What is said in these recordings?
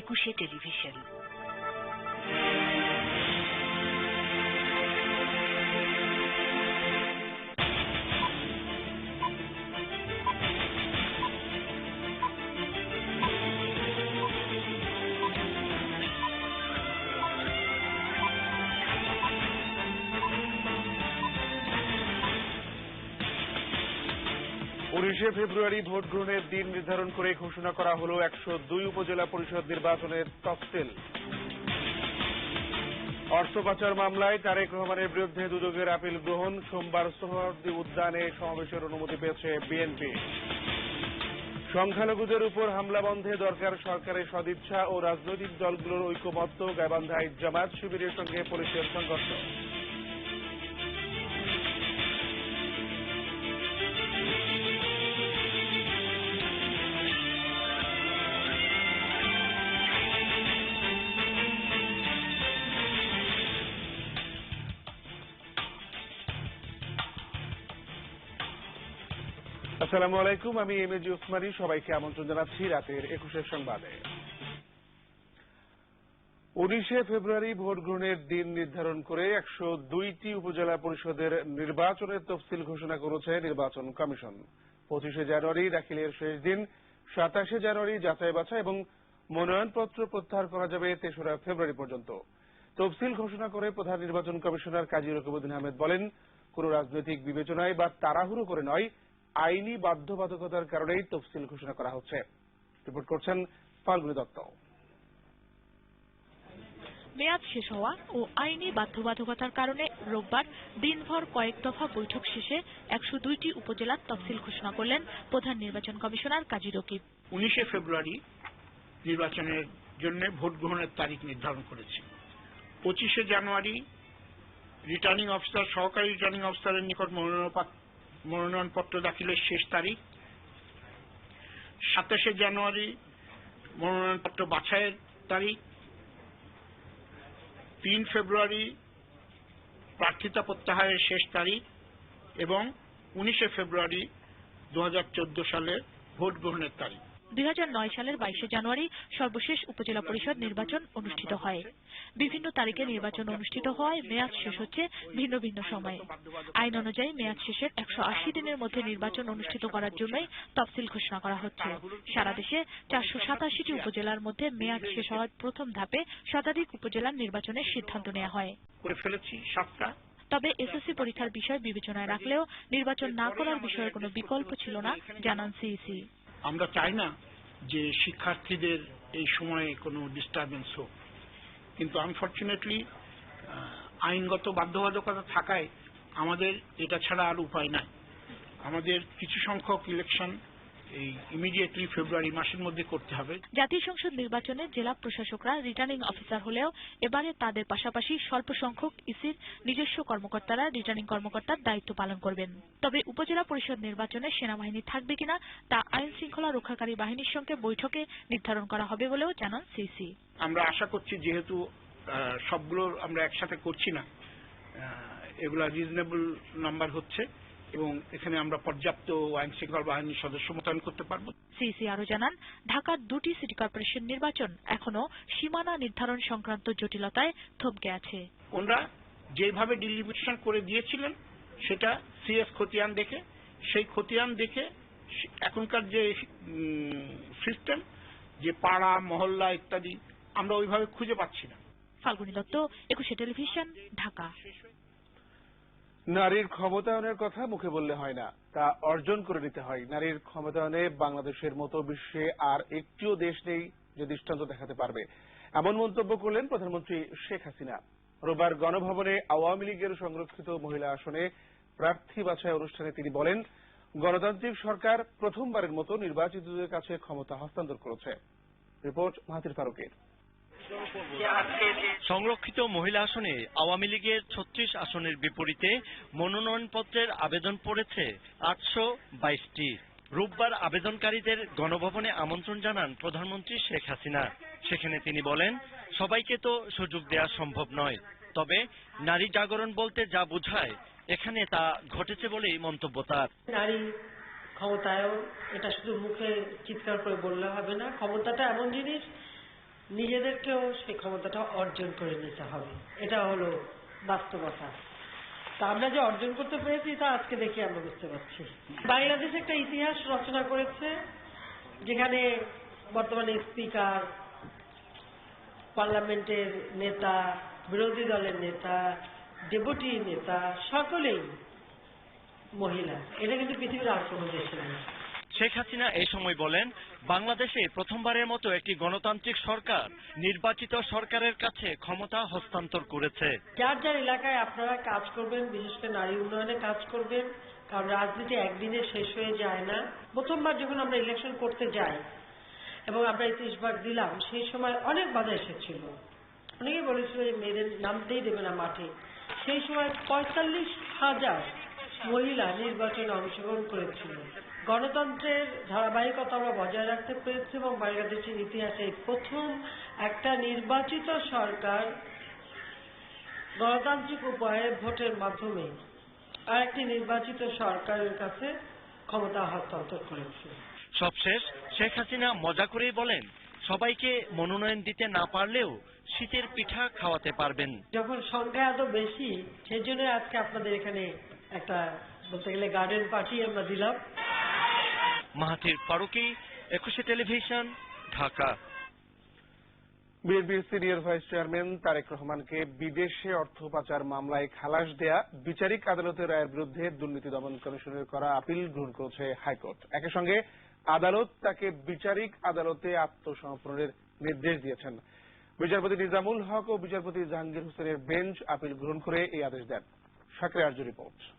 দেখছেন একুশে উনিশে ফেব্রুয়ারি ভোট গ্রহণের দিন নির্ধারণ করে ঘোষণা করা হল একশো দুই উপজেলা পরিষদ নির্বাচনের তফসিল। অর্থ পাচার মামলায় তারেক রহমানের বিরুদ্ধে দুদকের আপিল গ্রহণ। সোমবার সোহরাওয়ার্দী উদ্যানে সমাবেশের অনুমতি পেয়েছে বিএনপি। সংখ্যালঘুদের উপর হামলা বন্ধে দরকার সরকারের সদিচ্ছা ও রাজনৈতিক দলগুলোর ঐক্যমত্য গাইবান্ধায় জামাত শিবিরের সঙ্গে পুলিশের সংঘর্ষ। আসসালামু আলাইকুম আমি এম এ জি সবাইকে আমন্ত্রণ জানাচ্ছি রাতের একুশের সংবাদে। উনিশে ফেব্রুয়ারি ভোট গ্রহণের দিন নির্ধারণ করে একশো দুইটি উপজেলা পরিষদের নির্বাচনের তফসিল ঘোষণা করেছে নির্বাচন কমিশন। পঁচিশে জানুয়ারি দাখিলের শেষ দিন, সাতাশে জানুয়ারি যাচাই বাছাই এবং মনোনয়নপত্র প্রত্যাহার করা যাবে তেসরা ফেব্রুয়ারি পর্যন্ত। তফসিল ঘোষণা করে প্রধান নির্বাচন কমিশনার কাজী রকিবউদ্দিন আহমেদ বলেন, কোন রাজনৈতিক বিবেচনায় বা তাড়াহুড়ো করে নয় আইনি বাধ্যবাধকতার কারণেই তফসিল ঘোষণা করা হচ্ছে। রিপোর্ট করছেন ফাল্গুনী দত্ত। মেয়াদ শেষ হওয়া ও আইনি বাধ্যবাধকতার কারণে রোববার দিনভর কয়েক দফা বৈঠক শেষে একশো দুইটি উপজেলার তফসিল ঘোষণা করলেন প্রধান নির্বাচন কমিশনার কাজী রকিব। উনিশে ফেব্রুয়ারি নির্বাচনের জন্য ভোট গ্রহণের তারিখ নির্ধারণ করেছি। পঁচিশে জানুয়ারি রিটার্নিং অফিসার সহকারী রিটার্নিং অফিসারের নিকট মনোনয়নপত্র মনোনয়নপত্র দাখিলের শেষ তারিখ। সাতাশে জানুয়ারি মনোনয়নপত্র বাছাইয়ের তারিখ। তিন ফেব্রুয়ারি প্রার্থিতা প্রত্যাহারের শেষ তারিখ এবং উনিশে ফেব্রুয়ারি দুহাজার চোদ্দ সালে ভোট গ্রহণের তারিখ। দুই হাজার নয় সালের বাইশে জানুয়ারি সর্বশেষ উপজেলা পরিষদ নির্বাচন অনুষ্ঠিত হয়। বিভিন্ন তারিখে নির্বাচন অনুষ্ঠিত হওয়ায় মেয়াদ শেষ হচ্ছে ভিন্ন ভিন্ন সময়ে। আইন অনুযায়ী মেয়াদ শেষের একশো আশি দিনের মধ্যে নির্বাচন অনুষ্ঠিত করার জন্যই তফসিল ঘোষণা করা হচ্ছে। সারা দেশে চারশো সাতাশিটি উপজেলার মধ্যে মেয়াদ শেষ হওয়ার প্রথম ধাপে শতাধিক উপজেলার নির্বাচনের সিদ্ধান্ত নেওয়া হয়। করে ফেলেছি সাতটা। তবে এসএসসি পরীক্ষার বিষয় বিবেচনায় রাখলেও নির্বাচন না করার বিষয়ে কোনো বিকল্প ছিল না জানান সিইসি। আমরা চাই না যে শিক্ষার্থীদের এই সময়ে কোনো ডিস্টারবেন্স হোক। কিন্তু আনফর্চুনেটলি আইনগত বাধ্যবাধকতা থাকায় আমাদের এটা ছাড়া আর উপায় নাই। আমাদের কিছু সংখ্যক ইলেকশন এই ইমিডিয়েটলি ফেব্রুয়ারি মাসের মধ্যে করতে হবে। জাতীয় সংসদ নির্বাচনে জেলা প্রশাসকরা রিটার্নিং অফিসার হলেও এবারে তাদের পাশাপাশি স্বল্প সংখ্যক ইসির নিজস্ব কর্মকর্তারা রিটার্নিং কর্মকর্তার দায়িত্ব পালন করবেন। তবে উপজেলা পরিষদ নির্বাচনে সেনাবাহিনী থাকবে কিনা তা আইন শৃঙ্খলা রক্ষাকারী বাহিনীর সঙ্গে বৈঠকে নির্ধারণ করা হবে বলেও জানান সিসি। আমরা আশা করছি যেহেতু আহ, সবগুলোর আমরা একসাথে করছি না এগুলা রিজনেবল নাম্বার হচ্ছে। এবং এখানে আমরা পর্যাপ্ত আইন শৃঙ্খলা বাহিনীর সদস্য মোতায়েন করতে পারব। সিসি আরও জানান ঢাকার দুটি সিটি কর্পোরেশন নির্বাচন এখনও সীমানা নির্ধারণ সংক্রান্ত জটিলতায় থমকে আছে। ওনারা যেভাবে ডিলিমিটেশন করে দিয়েছিলেন সেটা সিএস খতিয়ান দেখে সেই খতিয়ান দেখে এখনকার যে সিস্টেম যে পাড়া মহল্লা ইত্যাদি আমরা ওইভাবে খুঁজে পাচ্ছি না। ফাল্গুনী দত্ত একুশে টেলিভিশন ঢাকা। নারীর ক্ষমতায়নের কথা মুখে বললে হয় না, তা অর্জন করে নিতে হয়। নারীর ক্ষমতায়নে বাংলাদেশের মতো বিশ্বে আর একটিও দেশ নেই যে দৃষ্টান্ত দেখাতে পারবে। এমন মন্তব্য করলেন প্রধানমন্ত্রী শেখ হাসিনা। রোববার গণভবনে আওয়ামী লীগের সংরক্ষিত মহিলা আসনে প্রার্থী বাছাই অনুষ্ঠানে তিনি বলেন, গণতান্ত্রিক সরকার প্রথমবারের মতো নির্বাচিতদের কাছে ক্ষমতা হস্তান্তর করেছে। রিপোর্ট মাহাতির ফারুকের। সংরক্ষিত মহিলা আসনে আওয়ামী লীগের ছত্রিশ আসনের বিপরীতে মনোনয়নপত্রের আবেদন পড়েছে আটশো বাইশটি। রোববার আবেদনকারীদের গণভবনে আমন্ত্রণ জানান প্রধানমন্ত্রী শেখ হাসিনা। সেখানে তিনি বলেন, সবাইকে তো সুযোগ দেওয়া সম্ভব নয়। তবে নারী জাগরণ বলতে যা বোঝায়, এখানে তা ঘটেছে বলেই মন্তব্য তার। নারী ক্ষমতায়ও এটা শুধু মুখে চিৎকার করে বললে হবে না, ক্ষমতাটা এমন জিনিস নিজেদেরকেও সেই ক্ষমতাটা অর্জন করে নিতে হবে। এটা হলো বাস্তবতা। তা আমরা যে অর্জন করতে পেরেছি, তা আজকে দেখে আমরা বুঝতে পারছি। বাংলাদেশ একটা ইতিহাস রচনা করেছে, যেখানে বর্তমানে স্পিকার, পার্লামেন্টের নেতা, বিরোধী দলের নেতা, ডেপুটি নেতা, সকলেই মহিলা। এটা কিন্তু পৃথিবীর আর কোনো দেশে নেই। শেখ হাসিনা এই সময় বলেন, বাংলাদেশে প্রথমবারের মতো একটি গণতান্ত্রিক সরকার নির্বাচিত সরকারের কাছে ক্ষমতা হস্তান্তর করেছে। যার যার এলাকায় আপনারা কাজ করবেন, বিশেষ করে নারী উন্নয়নে কাজ করবেন, কারণ রাজনীতি একদিনে শেষ হয়ে যায় না। প্রথমবার যখন আমরা ইলেকশন করতে যাই, এবং আমরা ইতিশ ভাগ দিলাম, সেই সময় অনেক বাধা এসেছিল। অনেকে বলেছিল যে মেয়েদের নামতেই দেবে না মাঠে। সেই সময় পঁয়তাল্লিশ হাজার মহিলা নির্বাচনে অংশগ্রহণ করেছিল। গণতন্ত্রের ধারাবাহিকতা আমরা বজায় রাখতে পেরেছি এবং বাংলাদেশের ইতিহাসে প্রথম একটা নির্বাচিত সরকার গণতান্ত্রিক উপায়ে ভোটের মাধ্যমে আর একটি নির্বাচিত সরকারের কাছে ক্ষমতা হস্তান্তর করেছে। সবশেষ শেখ হাসিনা মজা করেই বলেন সবাইকে মনোনয়ন দিতে না পারলেও শীতের পিঠা খাওয়াতে পারবেন। যখন সংখ্যা এত বেশি সেই জন্য আজকে আপনাদের এখানে একটা বলতে গেলে গার্ডেন পার্টি আমরা দিলাম। মাহাথির ফারুকি, একুশে টেলিভিশন, ঢাকা। বিএনপির সিনিয়র ভাইস চেয়ারম্যান তারেক রহমানকে বিদেশে অর্থ পাচার মামলায় খালাস দেয়া বিচারিক আদালতের রায়ের বিরুদ্ধে দুর্নীতি দমন কমিশনের করা আপিল গ্রহণ করেছে হাইকোর্ট। একই সঙ্গে আদালত তাকে বিচারিক আদালতে আত্মসমর্পণের নির্দেশ দিয়েছেন। বিচারপতি নিজামুল হক ও বিচারপতি জাহাঙ্গীর হোসেনের বেঞ্চ আপিল গ্রহণ করে এই আদেশ দেন। সাকরে রিপোর্ট।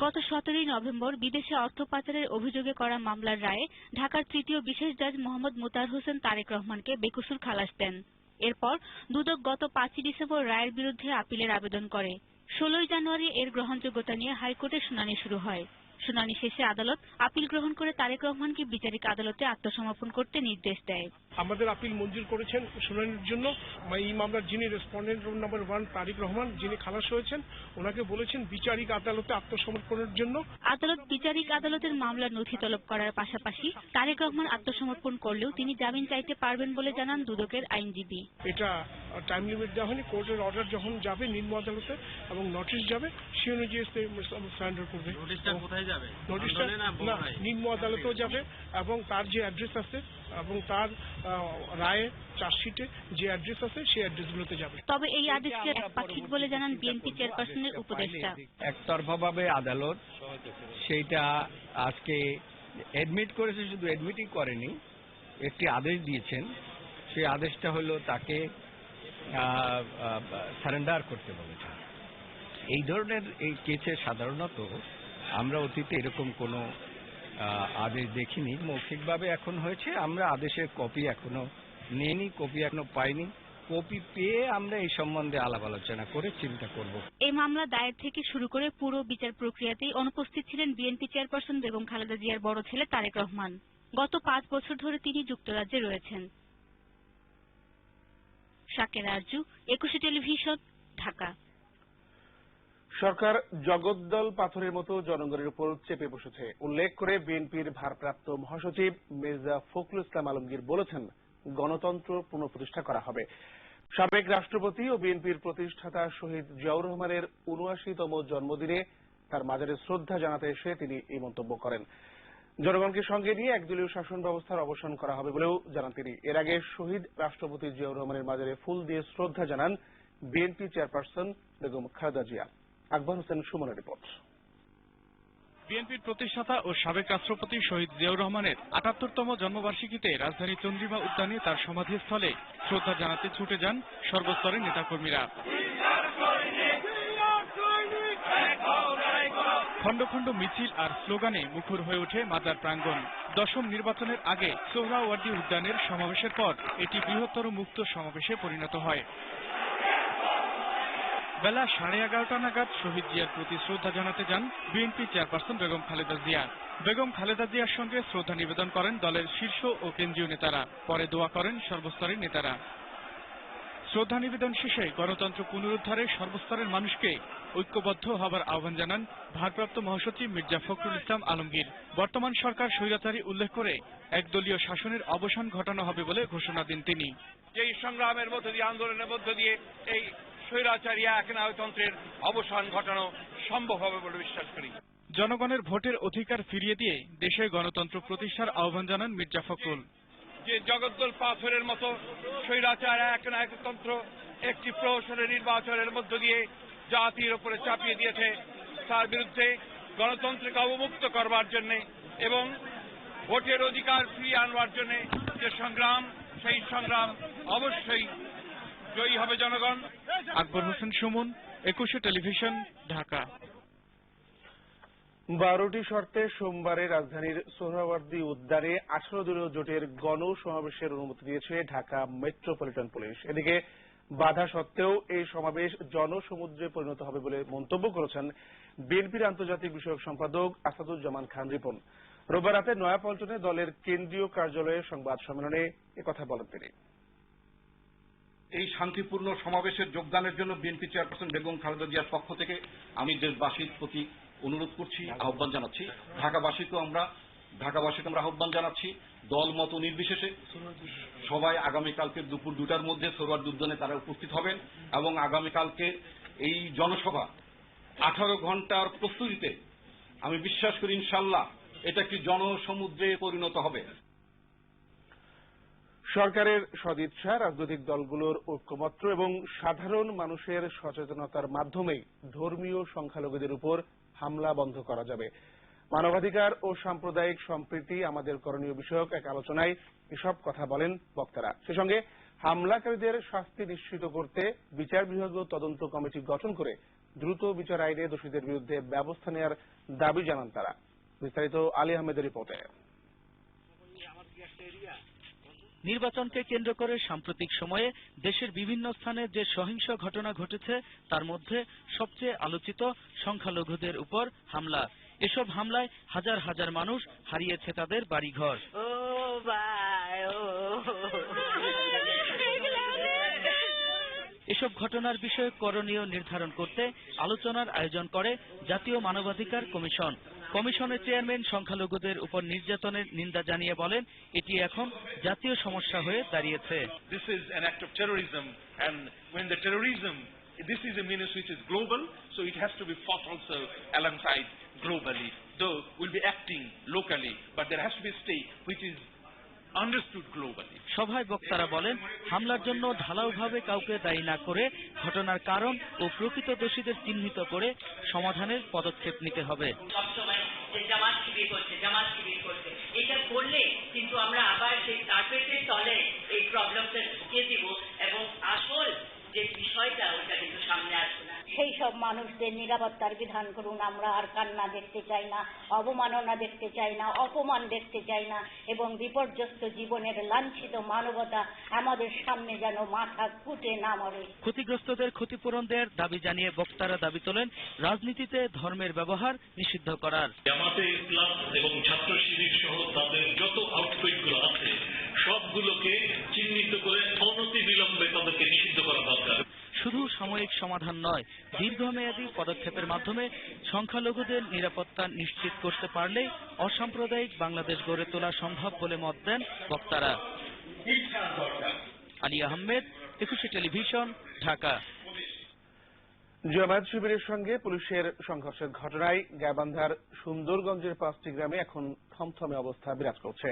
গত সতেরোই নভেম্বর বিদেশে অর্থ পাচারের অভিযোগে করা মামলার রায়ে ঢাকার তৃতীয় বিশেষ জাজ মোহাম্মদ মোতার হোসেন তারেক রহমানকে বেকসুর খালাস দেন। এরপর দুদক গত পাঁচই ডিসেম্বর রায়ের বিরুদ্ধে আপিলের আবেদন করে। ষোলোই জানুয়ারি এর গ্রহণযোগ্যতা নিয়ে হাইকোর্টে শুনানি শুরু হয়। শুনানি শেষে আদালত আপিল গ্রহণ করে তারেক রহমানকে বিচারিক আদালতে আত্মসমর্পণ করতে নির্দেশ দেয়। আমাদের আপিল মঞ্জুর করেছেন শুনানির জন্য। এই মামলার যিনি respondent number one Tarique Rahman যিনি খালাস হয়েছেন ওনাকে বলেছেন বিচারিক আদালতে আত্মসমর্পণের জন্য। আদালত বিচারিক আদালতের মামলার নথি তলব করার পাশাপাশি তারেক রহমান আত্মসমর্পণ করলেও তিনি জামিন চাইতে পারবেন বলে জানান দুদকের আইনজীবী। এটা টাইম লিমিট দেওয়া হয়নি। কোর্টের অর্ডার যখন যাবে নিম্ন আদালতে এবং নোটিশ যাবে সে অনুযায়ী সারেন্ডার করবে। নোটিশটা কোথায় যাবে। নোটিশটা না নিম্ন আদালতেও যাবে এবং তার যে অ্যাড্রেস আছে এবং তার রায়ে চার্জশিটে যে অ্যাড্রেস আছে সেই অ্যাড্রেসগুলোতে যাবে। তবে এই আদেশকে একপাক্ষিক বলে জানান বিএনপি চেয়ারপারসনের উপদেষ্টা। একতরফাভাবে আদালত সেইটা আজকে অ্যাডমিট করেছে শুধু অ্যাডমিটই করেনি একটি আদেশ দিয়েছেন। সেই আদেশটা হলো তাকে সারেন্ডার করতে বলেছেন এই ধরনের এই কেসে সাধারণত আমরা অতীতে এরকম কোনো আদেশ দেখিনি। মৌখিকভাবে এখন হয়েছে, আমরা আদেশের কপি এখনও নেইনি, কপি এখনও পাইনি। কপি পেয়ে আমরা এই সম্বন্ধে আলাপ আলোচনা করে চিন্তা করব। এই মামলা দায়ের থেকে শুরু করে পুরো বিচার প্রক্রিয়াতেই অনুপস্থিত ছিলেন বিএনপি চেয়ারপারসন বেগম খালেদা জিয়ার বড় ছেলে তারেক রহমান। গত পাঁচ বছর ধরে তিনি যুক্তরাজ্যে রয়েছেন। শাকের আরজু, একুশে টেলিভিশন, ঢাকা। সরকার জগদ্দল পাথরের মতো জনগণের উপর চেপে বসেছে। উল্লেখ করে বিএনপির ভারপ্রাপ্ত মহাসচিব মির্জা ফখরুল ইসলাম আলমগীর বলেছেন, গণতন্ত্র পুনঃপ্রতিষ্ঠা করা হবে। সাবেক রাষ্ট্রপতি ও বিএনপির প্রতিষ্ঠাতা শহীদ জিয়াউর রহমানের উনআশিতম জন্মদিনে তার মাজারে শ্রদ্ধা জানাতে এসে তিনি এই মন্তব্য করেন। জনগণকে সঙ্গে নিয়ে একদলীয় শাসন ব্যবস্থার অবসান করা হবে বলেও জানান তিনি। এর আগে শহীদ রাষ্ট্রপতি জিয়াউর রহমানের মাজারে ফুল দিয়ে শ্রদ্ধা জানান বিএনপি চেয়ারপারসন বেগম খালেদা জিয়া। আকবর হোসেন সুমনের রিপোর্ট। বিএনপির প্রতিষ্ঠাতা ও সাবেক রাষ্ট্রপতি শহীদ জিয়াউর রহমানের আটাত্তরতম জন্মবার্ষিকীতে রাজধানী চন্দ্রিমা উদ্যানে তার সমাধিস্থলে শ্রদ্ধা জানাতে ছুটে যান সর্বস্তরের নেতাকর্মীরা। খণ্ড খণ্ড মিছিল আর স্লোগানে মুখর হয়ে ওঠে মাজার প্রাঙ্গণ। দশম নির্বাচনের আগে সোহরাওয়ার্দী উদ্যানের সমাবেশের পর এটি বৃহত্তর মুক্ত সমাবেশে পরিণত হয়। বেলা সাড়ে এগারোটা নাগাদ শহীদ জিয়ার প্রতি শ্রদ্ধা জানাতে যান বিএনপি চেয়ারপারসন বেগম খালেদা জিয়া। বেগম খালেদা জিয়ার সঙ্গে শ্রদ্ধা নিবেদন করেন দলের শীর্ষ ও কেন্দ্রীয় নেতারা। পরে দোয়া করেন সর্বস্তরের নেতারা। শ্রদ্ধা নিবেদন শেষে গণতন্ত্র পুনরুদ্ধারে সর্বস্তরের মানুষকে ঐক্যবদ্ধ হবার আহ্বান জানান ভারপ্রাপ্ত মহাসচিব মির্জা ফখরুল ইসলাম আলমগীর। বর্তমান সরকার স্বৈরাচারী উল্লেখ করে একদলীয় শাসনের অবসান ঘটানো হবে বলে ঘোষণা দেন তিনি। যে সংগ্রামের মধ্য দিয়ে, আন্দোলনের মধ্য দিয়ে এই স্বৈরাচারী একনায়তন্ত্রের অবসান ঘটানো সম্ভব হবে বলে বিশ্বাস করি। জনগণের ভোটের অধিকার ফিরিয়ে দিয়ে দেশে গণতন্ত্র প্রতিষ্ঠার আহ্বান জানান মির্জা ফখরুল। যে জগদ্দল পাথরের মতো স্বৈরাচার একনায়কতন্ত্র একটি প্রহসনের নির্বাচনের মধ্য দিয়ে জাতির উপরে চাপিয়ে দিয়েছে তার বিরুদ্ধে গণতন্ত্রকে অবমুক্ত করবার জন্য এবং ভোটের অধিকার ফিরিয়ে আনবার জন্য যে সংগ্রাম সেই সংগ্রাম অবশ্যই জয়ী হবে জনগণ। আকবর হোসেন সুমন, একুশে টেলিভিশন, ঢাকা। বারোটি শর্তে সোমবারে রাজধানীর সোহরাওয়ার্দী উদ্যানে আঠারো দলীয় জোটের গণ সমাবেশের অনুমতি দিয়েছে ঢাকা মেট্রোপলিটন পুলিশ। এদিকে বাধা সত্ত্বেও এই সমাবেশ জনসমুদ্রে পরিণত হবে বলে মন্তব্য করেছেন বিএনপির আন্তর্জাতিক বিষয়ক সম্পাদক আসাদুজ্জামান খান রিপন। রোববার রাতে নয়াপল্টনে দলের কেন্দ্রীয় কার্যালয়ে সংবাদ সম্মেলনে একথা বলেন তিনি। এই শান্তিপূর্ণ সমাবেশের যোগদানের জন্য বিএনপি চেয়ারপারসন বেগম খালেদা জিয়ার পক্ষ থেকে আমি দেশবাসীর প্রতি অনুরোধ করছি, আহ্বান জানাচ্ছি। ঢাকাবাসীকেও আমরা, ঢাকাবাসীকে আমরা আহ্বান জানাচ্ছি। দল মত নির্বিশেষে সবাই আগামীকালকে দুপুর দুটার মধ্যে সরোয়ার উদ্যানে তারা উপস্থিত হবেন এবং আগামীকালকে এই জনসভা আঠারো ঘণ্টার প্রস্তুতিতে আমি বিশ্বাস করি ইনশাল্লাহ এটা একটি জনসমুদ্রে পরিণত হবে। সরকারের সদিচ্ছা, রাজনৈতিক দলগুলোর ঐক্যমত্র এবং সাধারণ মানুষের সচেতনতার মাধ্যমেই ধর্মীয় সংখ্যালঘুদের উপর হামলা বন্ধ করা যাবে। মানবাধিকার ও সাম্প্রদায়িক সম্প্রীতি আমাদের করণীয় বিষয়ক এক আলোচনায় এসব কথা বলেন বক্তারা। সে সঙ্গে হামলাকারীদের শাস্তি নিশ্চিত করতে বিচার বিভাগীয় তদন্ত কমিটি গঠন করে দ্রুত বিচার আইনে দোষীদের বিরুদ্ধে ব্যবস্থা নেওয়ার দাবি জানান তারা। বিস্তারিত আলী আহমেদের রিপোর্টে। নির্বাচনকে কেন্দ্র করে সাম্প্রতিক সময়ে দেশের বিভিন্ন স্থানে যে সহিংস ঘটনা ঘটেছে তার মধ্যে সবচেয়ে আলোচিত সংখ্যালঘুদের উপর হামলা। এসব হামলায় হাজার হাজার মানুষ হারিয়েছে তাদের বাড়িঘর। এসব ঘটনার বিষয়ে করণীয় নির্ধারণ করতে আলোচনার আয়োজন করে জাতীয় মানবাধিকার কমিশন। কমিশনের চেয়ারম্যান সংখ্যালঘুদের উপর নির্যাতনের নিন্দা জানিয়ে বলেন এটি এখন জাতীয় সমস্যা হয়ে দাঁড়িয়েছে This is when the terrorism, this is a menace which is global, so it has to be fought also alongside globally. Though we'll be acting locally, but there has to be a state which is. সভায় বক্তারা বলেন হামলার জন্য ঢালাওভাবে কাউকে দায়ী না করে ঘটনার কারণ ও প্রকৃত দোষীদের চিহ্নিত করে সমাধানের পদক্ষেপ নিতে হবে। জামাত শিবির করছে জামাত শিবির করছে এটা করলে কিন্তু আমরা আবার সেই কার্পেটের তলে এই প্রবলেমটা ঢুকিয়ে দিব এবং আসল যে বিষয়টা ওটা কিন্তু সামনে আসবে না। সেই সব মানুষদের নিরাপত্তার বিধান করুন। আমরা আর কান্না দেখতে চাই না অবমাননা দেখতে চাই না অপমান দেখতে চাই না এবং বিপর্যস্ত জীবনের লাঞ্ছিত মানবতা আমাদের সামনে যেন মাথা ফুটে না মরে। ক্ষতিগ্রস্তদের ক্ষতিপূরণ দেওয়ার দাবি জানিয়ে বক্তারা দাবি তোলেন রাজনীতিতে ধর্মের ব্যবহার নিষিদ্ধ করার। জামাতে ইসলাম এবং ছাত্র শিবির সহ তাদের যত আউটফিটগুলো আছে সবগুলোকে চিহ্নিত করে অনতি বিলম্বে তাদেরকে নিষিদ্ধ করা দরকার। শুধু সাময়িক সমাধান নয়, দীর্ঘমেয়াদী পদক্ষেপের মাধ্যমে সংখ্যালঘুদের নিরাপত্তা নিশ্চিত করতে পারলে অসাম্প্রদায়িক বাংলাদেশ গড়ে তোলা সম্ভব বলে মত দেন বক্তারা। আলী আহমেদ, একুশে টেলিভিশন, ঢাকা। জামায়াত শিবিরের সঙ্গে পুলিশের সংঘর্ষের ঘটনায় গাইবান্ধার সুন্দরগঞ্জের পাঁচটি গ্রামে এখন থমথমে অবস্থা বিরাজ করছে।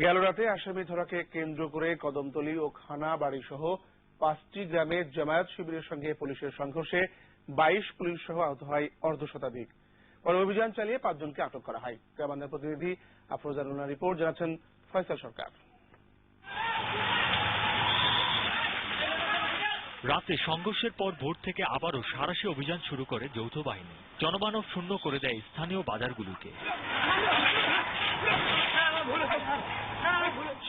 গেল রাতে আসামি ধরাকে কেন্দ্র করে কদমতলী ও খানা বাড়ি সহ পাঁচটি গ্রামে জামায়াত শিবিরের সঙ্গে পুলিশের সংঘর্ষে বাইশ পুলিশ সহ আহত হয় অর্ধ শতাধিক পরে অভিযান চালিয়ে পাঁচজনকে আটক করা হয়। প্রতিনিধি রিপোর্ট জানাচ্ছেন ফয়সাল সরকার। রাতে সংঘর্ষের পর ভোর থেকে আবারও সারাশি অভিযান শুরু করে যৌথ বাহিনী। জনমানব শূন্য করে দেয় স্থানীয় বাজারগুলোকে।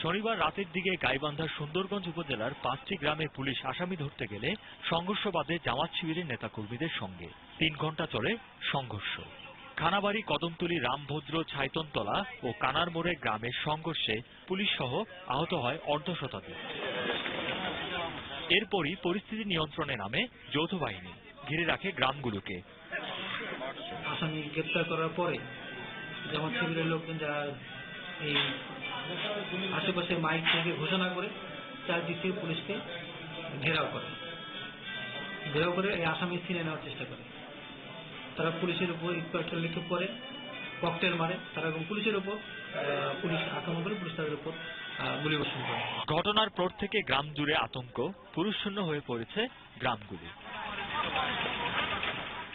শনিবার রাতের দিকে গাইবান্ধার সুন্দরগঞ্জ উপজেলার পাঁচটি গ্রামে পুলিশ আসামি ধরতে গেলে সংঘর্ষ বাদে জামাত শিবিরের নেতাকর্মীদের সঙ্গে। তিন ঘণ্টা চলে সংঘর্ষ। খানাবাড়ি, কদমতলী, রামভদ্র, ছাইতনতলা ও কানারমোড়ে গ্রামের সংঘর্ষে পুলিশ সহ আহত হয় অর্ধ শতাধিক এরপরই পরিস্থিতি নিয়ন্ত্রণে নামে যৌথ বাহিনী। ঘিরে রাখে গ্রামগুলোকে। আসামি গ্রেপ্তার করার পরে জামাত শিবিরের লোকজন যারা এই আশেপাশে মাইক থেকে ঘোষণা করে চারদিক থেকে পুলিশকে ঘেরাও করে। ঘেরাও করে এই আসামি ছিনে নেওয়ার চেষ্টা করে। তারা পুলিশের উপর ইটপাটকেল লিখে পরে ককটেল মারে। তারা এবং পুলিশের উপর পুলিশ আক্রমণ করে পুলিশ তাদের উপর আহ, গুলি বর্ষণ করে। ঘটনার পর থেকে গ্রাম জুড়ে আতঙ্ক পুরুষশূন্য হয়ে পড়েছে গ্রামগুলি।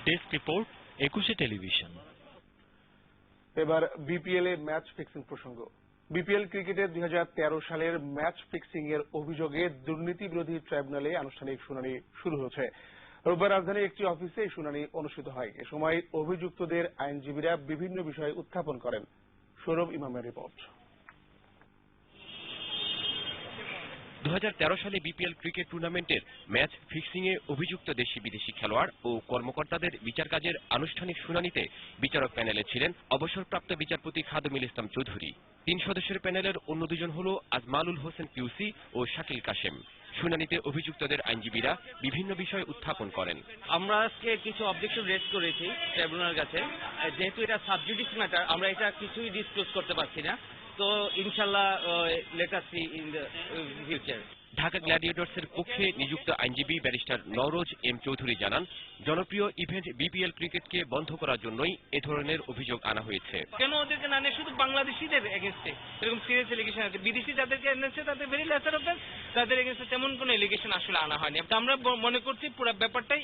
Desk report Ekushey television. এবার বিপিএল এ ম্যাচ ফিক্সিং প্রসঙ্গ। বিপিএল ক্রিকেটে দুই হাজার তেরো সালের ম্যাচ ফিক্সিং এর অভিযোগে দুর্নীতি বিরোধী ট্রাইব্যুনালে আনুষ্ঠানিক শুনানি শুরু হয়েছে। রোববার রাজধানীর একটি অফিসে এই শুনানি অনুষ্ঠিত হয়। এ সময় অভিযুক্তদের আইনজীবীরা বিভিন্ন বিষয় উত্থাপন করেন। সৌরভ ইমামের রিপোর্ট সালে বিপিএল ক্রিকেট টুর্নামেন্টের ম্যাচ ফিক্সিং এ অভিযুক্ত দেশি বিদেশি খেলোয়াড় ও কর্মকর্তাদের বিচার কাজের আনুষ্ঠানিক শুনানিতে বিচারক প্যানেলে ছিলেন অবসরপ্রাপ্ত বিচারপতি খাদমিল ইসলাম চৌধুরী। তিন সদস্যের প্যানেলের অন্য দুজন হল আজমালুল হোসেন কিউসি ও শাকিল কাশেম। শুনানিতে অভিযুক্তদের আইনজীবীরা বিভিন্ন বিষয় উত্থাপন করেন। আমরা আজকে কিছু অবজেকশন রেজ করেছি ট্রাইব্যুনালের কাছে। যেহেতু এটা সাবজুডিস ম্যাটার আমরা এটা কিছুই ডিসক্লোজ করতে পারছি না। তো ইনশাল্লাহ later see in the future Dhaka গ্ল্যাডিয়েটর্সের পক্ষে নিযুক্ত আইনজীবী ব্যারিস্টার নওরোজ এম চৌধুরী জানান জনপ্রিয় ইভেন্ট বিপিএল ক্রিকেটকে বন্ধ করার জন্যই এ ধরনের অভিযোগ আনা হয়েছে। কেন ওদেরকে না শুধু বাংলাদেশিদের এগেনস্টে এরকম সিরিয়াস এলিগেশন আছে। বিদেশি যাদেরকে এনেছে তাদের ভেরি লেসার অফেন্স তাদের এগেনস্টে তেমন কোনো এলিগেশন আসলে আনা হয়নি। তো আমরা মনে করছি পুরো ব্যাপারটাই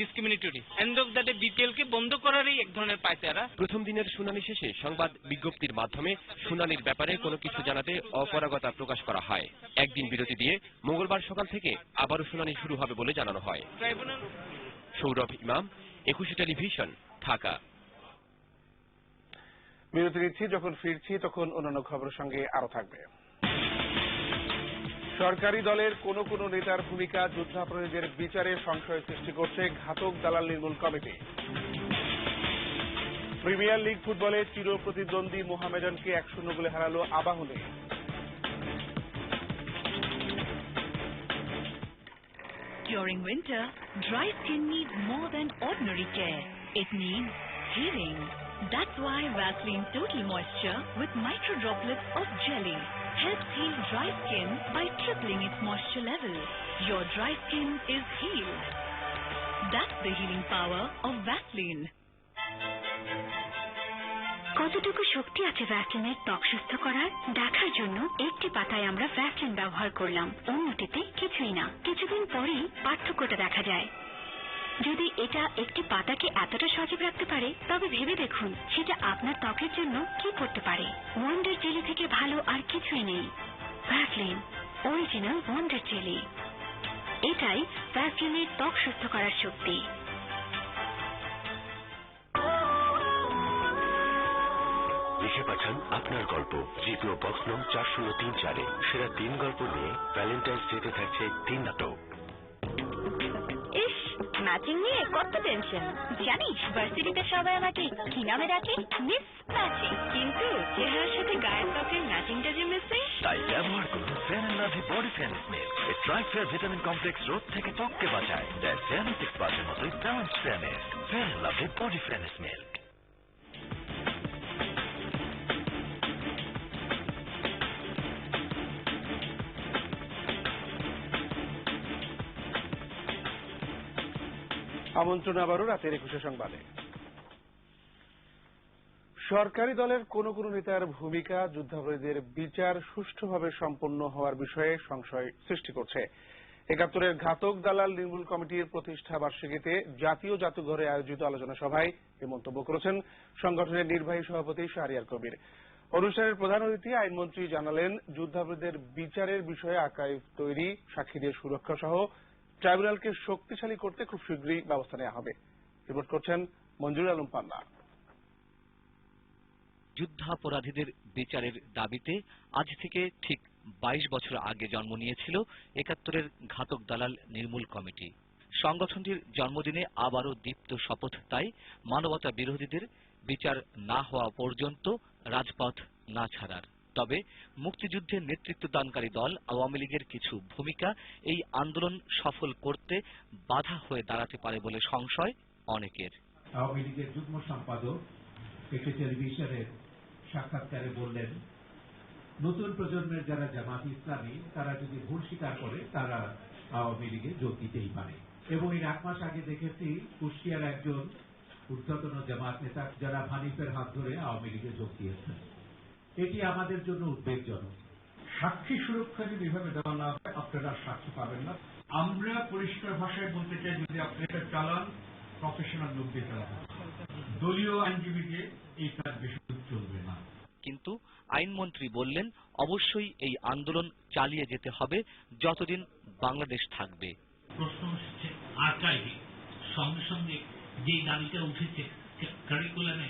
discriminatory end of that BPL কে বন্ধ করারই এক ধরনের পায়তারা প্রথম দিনের শুনানি শেষে সংবাদ বিজ্ঞপ্তির মাধ্যমে শুনানির ব্যাপারে কোনো কিছু জানাতে অপারগতা প্রকাশ করা হয়। একদিন বিরতি দিয়ে মঙ্গলবার সকাল থেকে আবারও শুনানি শুরু হবে বলে জানানো হয়। সৌরভ ইমাম একুশে টেলিভিশন ঢাকা। বিরতি নিচ্ছি যখন ফিরছি তখন অন্যান্য খবরের সঙ্গে আরও থাকবে। সরকারি দলের কোন কোন নেতার ভূমিকা যুদ্ধাপরাধীদের বিচারে সংশয় সৃষ্টি করছে ঘাতক দালাল নির্মূল কমিটি। প্রিমিয়ার লিগ ফুটবলে চির প্রতিদ্বন্দ্বী মোহামেডানকে এক শূন্য গোলে হারালো Abahani. During winter, dry skin needs more than ordinary care. It needs healing. That's why Vaseline Total Moisture with micro droplets of jelly helps heal dry skin by tripling its moisture level. Your dry skin is healed. That's the healing power of Vaseline. কতটুকু শক্তি আছে ভ্যাসলিনের ত্বক সুস্থ করার, দেখার জন্য একটি পাতায় আমরা ভ্যাসলিন ব্যবহার করলাম। অন্যটিতে কিছুই না। কিছুদিন পরেই পার্থক্যটা দেখা যায়। যদি এটা একটি পাতাকে এতটা সজীব রাখতে পারে, তবে ভেবে দেখুন সেটা আপনার ত্বকের জন্য কি করতে পারে। ওয়ান্ডার জেলি থেকে ভালো আর কিছুই নেই। ভ্যাসলিন অরিজিনাল ওয়ান্ডার জেলি এটাই ভ্যাসলিনের ত্বক সুস্থ করার শক্তি। লিখে পাঠান আপনার গল্প। জিপিও বক্স নং চার শূন্য তিন চারে। সেরা তিন গল্প নিয়ে ভ্যালেন্টাইন্স ডেতে থাকছে তিন নাটক। ইস ম্যাচিং নিয়ে কত টেনশন। জানিস ভার্সিটিতে সবাই আমাকে কি নামে ডাকে? মিস ম্যাচিং কিন্তু চেহারার সাথে গায়ের ত্বকের ম্যাচিংটা যে মিসিং? তাই ব্যবহার করুন fair lovely body fairness milk ট্রাইফেয়ার vitamin complex রোগ থেকে ত্বককে বাঁচায়। দেয় ফেয়ারনেস এক্সপার্টের মতোই balance fairness fair lovely body fairness milk আমন্ত্রণ আবারও রাতের একুশে সংবাদে। সরকারি দলের কোন কোন নেতার ভূমিকা যুদ্ধাপরাধীদের বিচার সুষ্ঠুভাবে সম্পন্ন হওয়ার বিষয়ে সংশয় সৃষ্টি করছে। একাত্তরের ঘাতক দালাল নির্মূল কমিটির প্রতিষ্ঠা বার্ষিকীতে জাতীয় জাদুঘরে আয়োজিত আলোচনা সভায় এ মন্তব্য করেছেন সংগঠনের নির্বাহী সভাপতি শাহরিয়ার কবির। অনুষ্ঠানের প্রধান অতিথি আইনমন্ত্রী জানালেন যুদ্ধাপরাধীদের বিচারের বিষয়ে আকাইভ তৈরি সাক্ষীদের সুরক্ষা সহ ট্রাইব্যুনালকে শক্তিশালী করতে খুব শীঘ্রই ব্যবস্থা নেওয়া হবে। রিপোর্ট করছেন মঞ্জুর আলম পান্না। যুদ্ধাপরাধীদের বিচারের দাবিতে আজ থেকে ঠিক বাইশ বছর আগে জন্ম নিয়েছিল একাত্তরের ঘাতক দালাল নির্মূল কমিটি। সংগঠনটির জন্মদিনে আবারও দীপ্ত শপথ তাই মানবতা বিরোধীদের বিচার না হওয়া পর্যন্ত রাজপথ না ছাড়ার। তবে মুক্তিযুদ্ধে নেতৃত্বদানকারী দল আওয়ামী লীগের কিছু ভূমিকা এই আন্দোলন সফল করতে বাধা হয়ে দাঁড়াতে পারে বলে সংশয় অনেকের। আওয়ামী লীগের যুগ্ম সম্পাদক একটি টেলিভিশনের সাক্ষাৎকারে বললেন, নতুন প্রজন্মের যারা জামাত ইসলামী, তারা যদি ভুল স্বীকার করে, তারা আওয়ামী লীগে যোগ দিতেই পারে। এবং এই এক মাস আগে দেখেছি কুষ্টিয়ার একজন ঊর্ধ্বতন জামাত নেতা যারা হানিফের হাত ধরে আওয়ামী লীগে যোগ দিয়েছেন। এটি আমাদের জন্য উদ্বেগজনক। সাক্ষী সুরক্ষা যদি এভাবে দেওয়া না হয় আপনারা সাক্ষী পাবেন না। আমরা পরিষ্কার ভাষায় বলতে চাই যদি আপনি এটা চালান প্রফেশনাল লোক দিয়ে চালাবেন দলীয় আইনজীবীকে এই কাজ বেশি দূর চলবে না। কিন্তু আইনমন্ত্রী বললেন অবশ্যই এই আন্দোলন চালিয়ে যেতে হবে যতদিন বাংলাদেশ থাকবে। প্রশ্ন এসেছে আর্কাইভে সঙ্গে সঙ্গে যে দাবিটা উঠেছে কারিকুলামে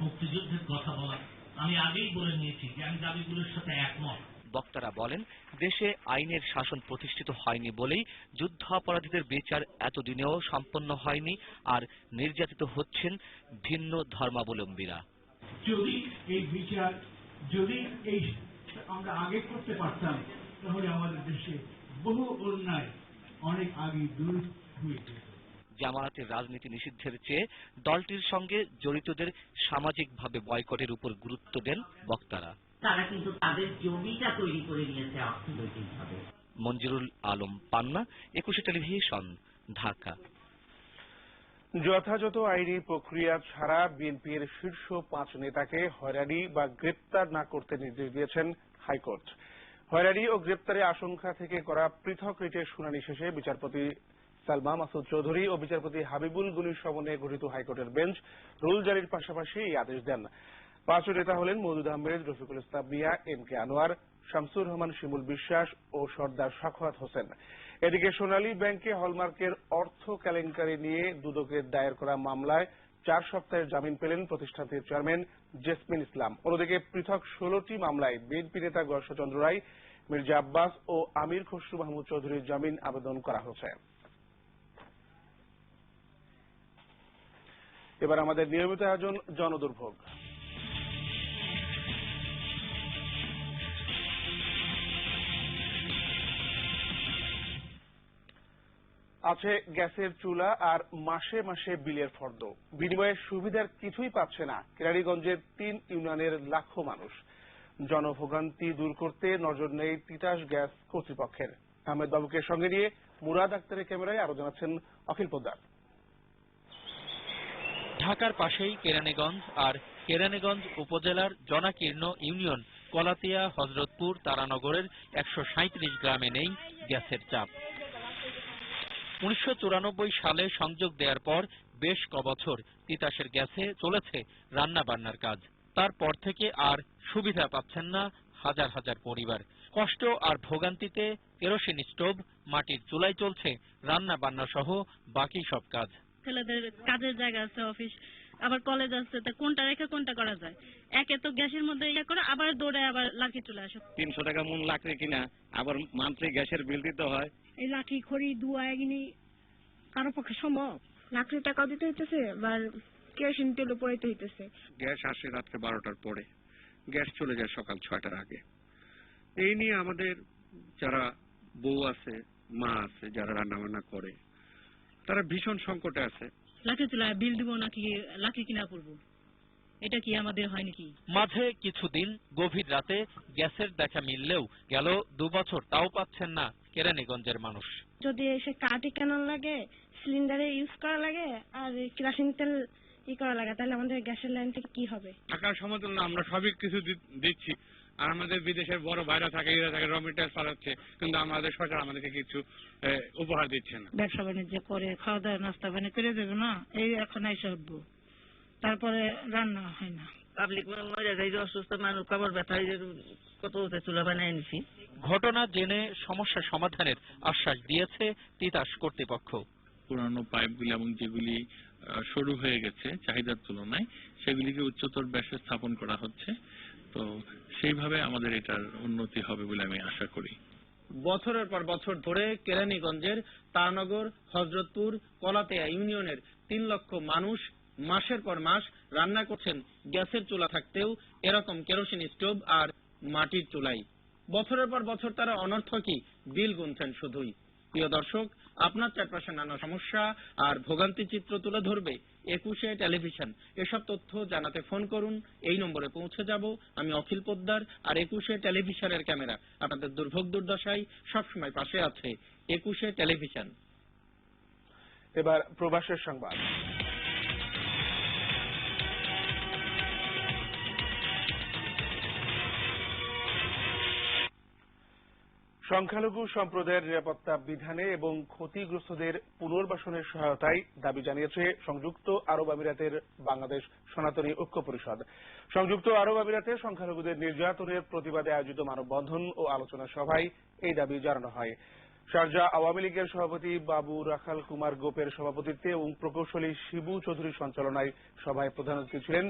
মুক্তিযুদ্ধের কথা বলা আমি আগেই বলে নিয়েছি যে আমি দাবিগুলোর সাথে একমত। বক্তারা বলেন দেশে আইনের শাসন প্রতিষ্ঠিত হয়নি বলেই যুদ্ধাপরাধীদের বিচার এতদিনেও সম্পন্ন হয়নি আর নির্যাতিত হচ্ছেন ভিন্ন ধর্মাবলম্বীরা। যদি এই বিচার যদি এই আমরা আগে করতে পারতাম তাহলে আমাদের দেশে বহু অন্যায় অনেক আগে দূর হয়ে যেত। জামায়াতের রাজনীতি নিষিদ্ধের চেয়ে দলটির সঙ্গে জড়িতদের সামাজিকভাবে বয়কটের উপর গুরুত্ব দেন বক্তারা। তারা কিন্তু তাদের জমিটা তৈরি করে নিয়েছে অর্থনৈতিকভাবে। মঞ্জুরুল আলম পান্না একুশে টেলিভিশন ঢাকা। যথাযথ আইনি প্রক্রিয়া ছাড়া বিএনপির শীর্ষ পাঁচ নেতাকে হয়রানি বা গ্রেপ্তার না করতে নির্দেশ দিয়েছেন হাইকোর্ট। হয়রানি ও গ্রেপ্তারের আশঙ্কা থেকে করা পৃথক রিটের শুনানি শেষে বিচারপতি সালমা মাসুদ চৌধুরী ও বিচারপতি হাবিবুল গুলির সমন্বয়ে গঠিত হাইকোর্টের বেঞ্চ রুল জারির পাশাপাশি এই আদেশ দেন। পাঁচ নেতা হলেন মৌদুদ আহমেদ, রফিকুল ইসলাম মিয়া এম কে আনোয়ার, শামসুর রহমান, শিমুল বিশ্বাস ও সর্দার সাখাওয়াত হোসেন। এদিকে সোনালী ব্যাংকে হলমার্কের অর্থ কেলেঙ্কারি নিয়ে দুদকের দায়ের করা মামলায় চার সপ্তাহের জামিন পেলেন প্রতিষ্ঠানটির চেয়ারম্যান জেসমিন ইসলাম। অন্যদিকে পৃথক ষোলোটি মামলায় বিএনপি নেতা গর্ষচন্দ্র রায়, মির্জা আব্বাস ও আমির খসরু মাহমুদ চৌধুরীর জামিন আবেদন করা হয়েছে। এবার আমাদের নিয়মিত আয়োজন জনদুর্ভোগ। আছে গ্যাসের চুলা আর মাসে মাসে বিলের ফর্দ। বিনিময়ে সুবিধার কিছুই পাচ্ছে না কেরানীগঞ্জের তিন ইউনিয়নের লাখো মানুষ। জনভোগান্তি দূর করতে নজর নেই তিতাস গ্যাস কর্তৃপক্ষের। আহমেদ বাবুকে সঙ্গে নিয়ে মুরাদ আক্তারের ক্যামেরায় আরও জানাচ্ছেন অখিল পোদ্দার। ঢাকার পাশেই কেরানীগঞ্জ আর কেরানীগঞ্জ উপজেলার জনাকীর্ণ ইউনিয়ন কলাতিয়া, হজরতপুর, তারানগরের একশো সাঁত্রিশ গ্রামে নেই গ্যাসের চাপ। উনিশশো চুরানব্বই সালে সংযোগ দেওয়ার পর বেশ কবছর তিতাসের গ্যাসে চলেছে রান্না বান্নার কাজ। তারপর থেকে আর সুবিধা পাচ্ছেন না হাজার হাজার পরিবার। কষ্ট আর ভোগান্তিতে কেরোসিন স্টোভ, মাটির চুলায় চলছে রান্না বান্না সহ বাকি সব কাজ। ছেলেদের কাজের জায়গা আছে অফিস আবার কলেজ আছে তা কোনটা রেখে কোনটা করা যায়? একে তো গ্যাসের মধ্যে ইয়ে করে আবার দৌড়ে আবার লাঠি চলে আসে। তিনশো টাকা মন লাকড়ি কিনা আবার মান্থলি গ্যাসের বিল দিতে হয়। এই লাঠি খড়ি দুয়া এগিনি কারও পক্ষে সম্ভব? লাকড়ি টাকাও দিতে হইতেছে আবার কেরোসিন তেলও পড়াইতে হইতেছে। গ্যাস আসে রাত্রে বারোটার পরে। গ্যাস চলে যায় সকাল ছয়টার আগে। এই নিয়ে আমাদের যারা বউ আছে মা আছে যারা রান্না বান্না করে তারা ভীষণ সংকটে আছে। বিল দিব নাকি কিনা পড়ব এটা কি আমাদের হয় নাকি? মাঝে কিছুদিন গভীর রাতে গ্যাসের দেখা মিললেও গেল দু বছর তাও পাচ্ছেন না কেরানীগঞ্জের মানুষ। যদি এসে কাঠি কেন লাগে সিলিন্ডারে ইউজ করা লাগে আর কেরোসিন তেল ই করা লাগে তাহলে আমাদের গ্যাসের লাইন থেকে কি হবে? টাকার সমতুল্য আমরা সবই কিছু দিচ্ছি। আর আমাদের বিদেশের বড় ভাইরা থাকে এরা থাকে র মেটেরিয়াল চালাচ্ছে কিন্তু আমাদের সরকার আমাদেরকে কিছু উপহার দিচ্ছে না। ব্যবসা বাণিজ্য করে খাওয়া দাওয়া নাস্তা পানি করে দেবে না এই এখন এসে উঠবো। তারপরে রান্না হয় না। পাবলিক মরে যায় যে অসুস্থ মানুষ কবর ব্যথা হয়ে কত হতে চুলা বানায় নিছি ঘটনা জেনে সমস্যা সমাধানের আশ্বাস দিয়েছে তিতাস কর্তৃপক্ষ। পুরানো পাইপগুলি এবং যেগুলি সরু হয়ে গেছে চাহিদার তুলনায় সেগুলিকে উচ্চতর ব্যাসে স্থাপন করা হচ্ছে। তো সেইভাবে আমাদের এটার উন্নতি হবে বলে আমি আশা করি। বছরের পর বছর ধরে কেরানীগঞ্জের তারনগর, হজরতপুর, কলাতেয়া ইউনিয়নের তিন লক্ষ মানুষ মাসের পর মাস রান্না করছেন। গ্যাসের চুলা থাকতেও এরকম কেরোসিন স্টোভ আর মাটির চুলাই। বছরের পর বছর তারা অনর্থকই বিল গুনছেন শুধুই। প্রিয় দর্শক, আপনার চারপাশে নানা সমস্যা আর ভোগান্তি চিত্র তুলে ধরবে একুশে টেলিভিশন। এসব তথ্য জানাতে ফোন করুন, এই নম্বরে পৌঁছে যাব। আমি অখিল পোদ্দার, আর একুশে টেলিভিশনের ক্যামেরা। আপনাদের দুর্ভোগ দুর্দশায় সবসময় পাশে আছে একুশে টেলিভিশন। এবার প্রবাসের সংবাদ। সংখ্যালঘু সম্প্রদায়ের নিরাপত্তা বিধানে এবং ক্ষতিগ্রস্তদের পুনর্বাসনের সহায়তায় দাবি জানিয়েছে সংযুক্ত আরব আমিরাতের বাংলাদেশ সনাতনী ঐক্য পরিষদ। সংযুক্ত আরব আমিরাতে সংখ্যালঘুদের নির্যাতনের প্রতিবাদে আয়োজিত মানববন্ধন ও আলোচনা সভায় এই দাবি জানানো হয়। শারজা আওয়ামী লীগের সভাপতি বাবু রাখাল কুমার গোপের সভাপতিত্বে এবং প্রকৌশলী শিবু চৌধুরীর সঞ্চালনায় সভায় প্রধান অতিথি ছিলেন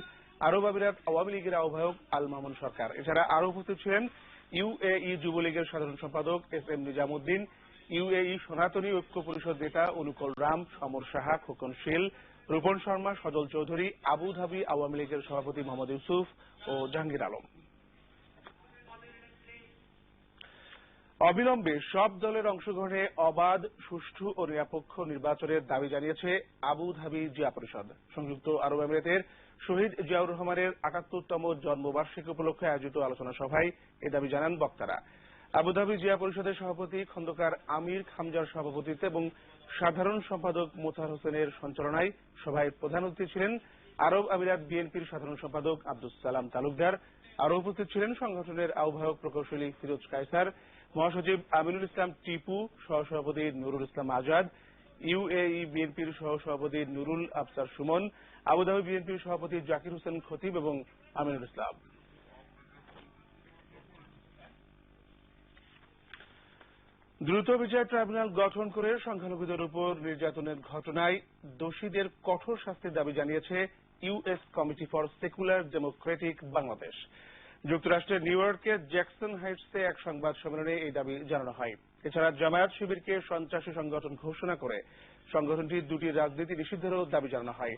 আরব আমিরাত আওয়ামী লীগের আহ্বায়ক আল মামুন সরকার। এছাড়া আরও উপস্থিত ছিলেন ইউএই যুবলীগের সাধারণ সম্পাদক এস এম নিজামুদ্দিন ইউএই সনাতনী ঐক্য পরিষদ নেতা অনুকল রাম, সমর সাহা, খোকন শীল, রূপন শর্মা, সজল চৌধুরী, আবুধাবি আওয়ামী লীগের সভাপতি মোহাম্মদ ইউসুফ ও জাহাঙ্গীর আলম। অবিলম্বে সব দলের অংশগ্রহণে অবাধ, সুষ্ঠু ও নিরপেক্ষ নির্বাচনের দাবি জানিয়েছে আবুধাবি জিয়া পরিষদ। সংযুক্ত আরব আমিরাতের শহীদ জিয়াউর রহমানের আটাত্তরতম জন্মবার্ষিকী উপলক্ষে আয়োজিত আলোচনা সভায় এ দাবি জানান বক্তারা। আবুধাবি জিয়া পরিষদের সভাপতি খন্দকার আমির খামজার সভাপতিত্বে এবং সাধারণ সম্পাদক মোতাহার হোসেনের সঞ্চালনায় সভায় প্রধান অতিথি ছিলেন আরব আমিরাত বিএনপির সাধারণ সম্পাদক আব্দুল সালাম তালুকদার। আরও উপস্থিত ছিলেন সংগঠনের আহ্বায়ক প্রকৌশলী ফিরোজ কায়সার, মহাসচিব আমিনুল ইসলাম টিপু, সহসভাপতি নুরুল ইসলাম আজাদ, ইউএই বিএনপির সহসভাপতি নুরুল আফসার সুমন আবুধাবি বিএনপির সভাপতি জাকির হোসেন খতিব এবং আমিনুল ইসলাম। দ্রুত বিচার ট্রাইব্যুনাল গঠন করে সংখ্যালঘুদের উপর নির্যাতনের ঘটনায় দোষীদের কঠোর শাস্তির দাবি জানিয়েছে US committee for secular democratic Bangladesh. যুক্তরাষ্ট্রের নিউ ইয়র্কের জ্যাকসন হাইটসে এক সংবাদ সম্মেলনে এই দাবি জানানো হয়। এছাড়া জামায়াত শিবিরকে সন্ত্রাসী সংগঠন ঘোষণা করে সংগঠনটির দুটি রাজনীতি নিষিদ্ধেরও দাবি জানানো হয়।